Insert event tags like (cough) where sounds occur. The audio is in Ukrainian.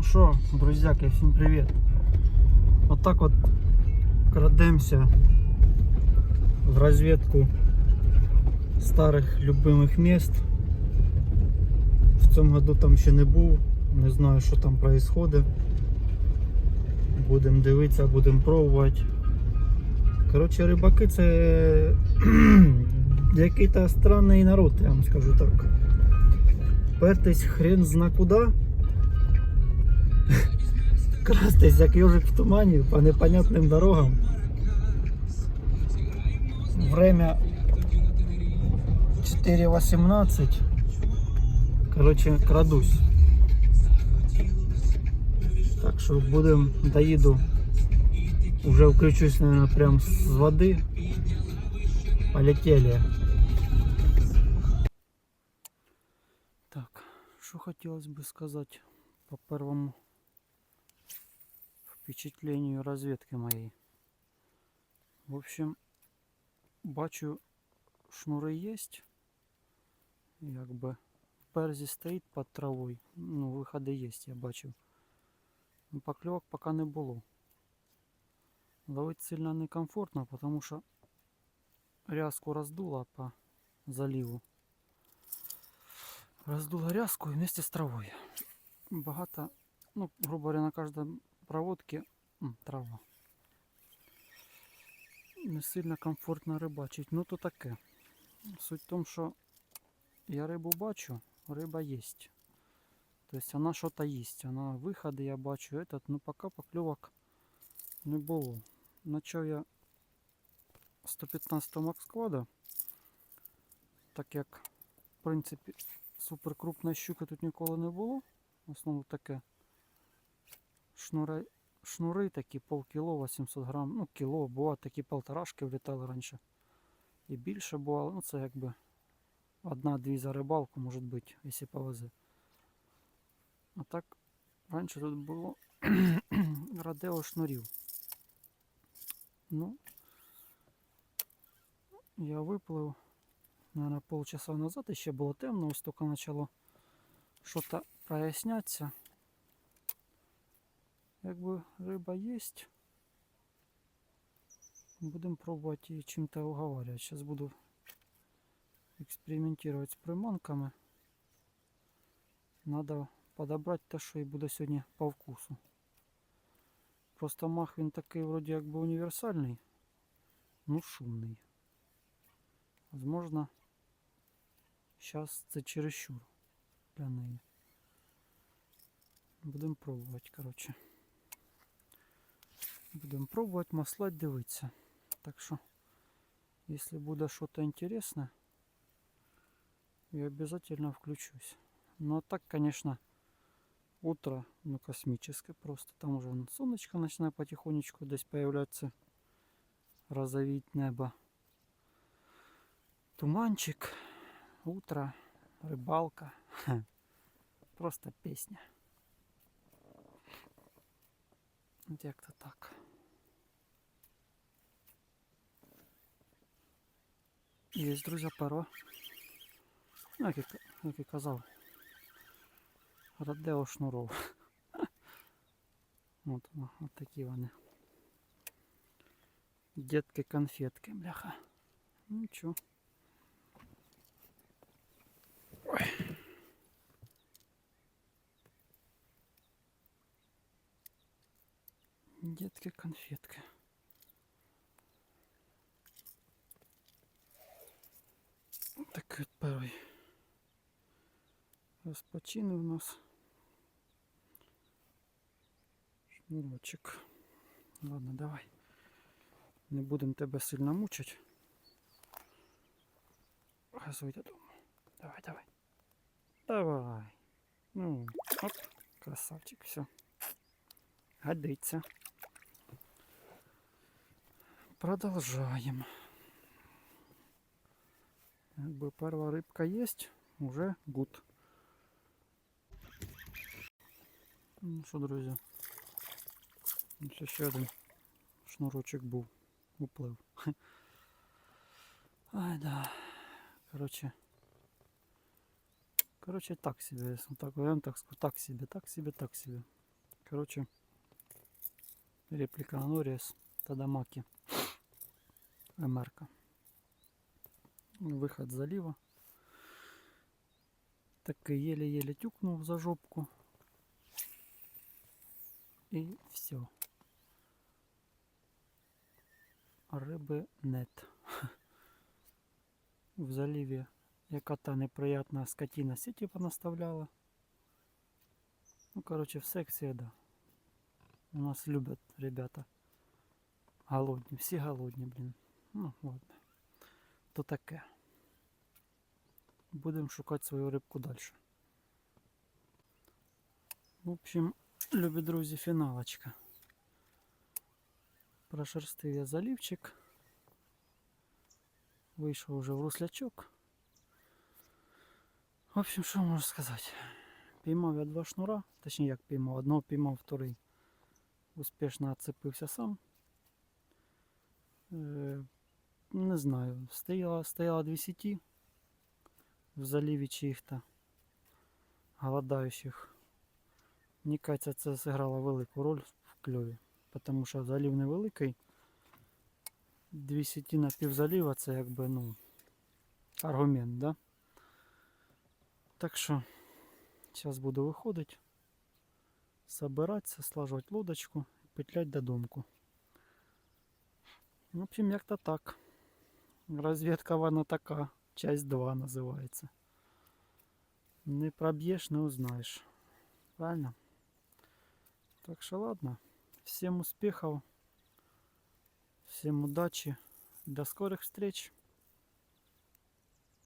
Ну що, друзяки, всім привіт. Отак от крадемося в розвідку старих любимих міст. В цьому году там ще не був, не знаю, що там відбувається. Будемо дивитися, будемо пробувати. Коротше, рибаки це (clears throat) який-то странний народ, я вам скажу так. Пертись хрен зна куди. Крастись як ежик в тумані по непонятним дорогам. Время 4.18. Короче, крадусь. Так що будем доїду. Уже включусь, наверное, прям з води. Полетели. Так, що хотілося би сказати по первому Впечатлению разведки моей. В общем, бачу, шнури есть. Якби перзі стоїть під травою. Ну, виходи є, я бачив. Ну, Покльовок поки не було. Ловить сильно некомфортно, потому що рязку роздуло по заливу. Роздуло рязку вместе з травою. Багато, ну, грубо говоря, на кожному проводки трава. Не сильно комфортно рибачить. Ну то таке. Суть в тому, що я рибу бачу, риба є. Тобто вона щось є. Вона виходи я бачу, этот, ну поки покльовок не було. Начав я 115 Max Quad, так як в принципі супер крупної щуки тут ніколи не було. В основному таке шнури, шнури такі полкіло, 800 грам, ну кіло, бува такі полторашки влітали раніше. І більше бувало, ну це якби одна-дві за рибалку, може бути, якщо повезе. А так раніше тут було (clears throat) радео шнурів. Ну, я виплив, наверное, полчаса назад, і ще було темно, ось тільки почало щось прояснятися. Якби риба есть, будем пробовать ее чем-то уговаривать. Сейчас буду экспериментировать с приманками. Надо подобрать те, що і буде сьогодні по вкусу. Просто мах він такий вроді якби універсальний, ну шумний. Возможно, зараз це чересчур для неї. Будемо пробувати, коротше. Будемо пробувати маслать, дивитися. Так що, якщо буде щось інтересне, я обязательно включусь. Ну а так, конечно, утро, ну космическое просто. Там уже солнышко начинает потихонечку здесь появляться, розовіть небо. Туманчик, утро, рыбалка. Просто песня. Як-то так. Є, друзі, перо. Ну, як, і к- як і казав. Радео шнуров. (laughs) От, воно, от такі вони. Дітки конфетки, бляха. Ну нічого. Ой. Детки конфетки. От перший розпочини у нас шнурочок. Ладно, давай. Не будемо тебе сильно мучити. Газуй додому. Давай, давай. Давай. Ну, оп, красавчик, все. Годиться. Продолжаем. Как бы первая рыбка есть, уже гуд. Ну що, друзі? Це ще один шнурочек был, уплыл. (laughs) Ай да. короче, короче так себе, так вариант, так, так себе, так себе, так себе. Коротше, репліка Норіс та Дамакі. Емерка с залива. Так и еле-еле тюкнул за жопку. И все. Риби нет. (laughs) В заливі яка та неприятна скотина сіті понаставляла. Ну, короче, в секції, да. У нас любят ребята. Голодні, всі голодні, блін. Ну, ладно. То таке. Будемо шукати свою рибку далі. В общем, любі друзі, фіналочка. Прошерстив я залівчик. Вийшов уже в руслячок. В общем, що можу сказати? Піймав я два шнура, точніше як піймав, одного піймав, вторий успішно отцепився сам. Не знаю, стояла, стояла дві сіті в заливі чиїх-то голодаючих. Мені кажется, це зіграло велику роль в кльові, тому що залів невеликий. Дві сіті на півзаліва це якби, ну, аргумент, да? Так що, зараз буду виходити, собиратися, слажувати лодочку і петлять додомку. В общем, як-то так. Розвідка вона така. Часть 2 називається. Не проб'єш, не узнаєш. Правильно? Так що ладно. Всем успехов. Всем удачи. До скорых встреч.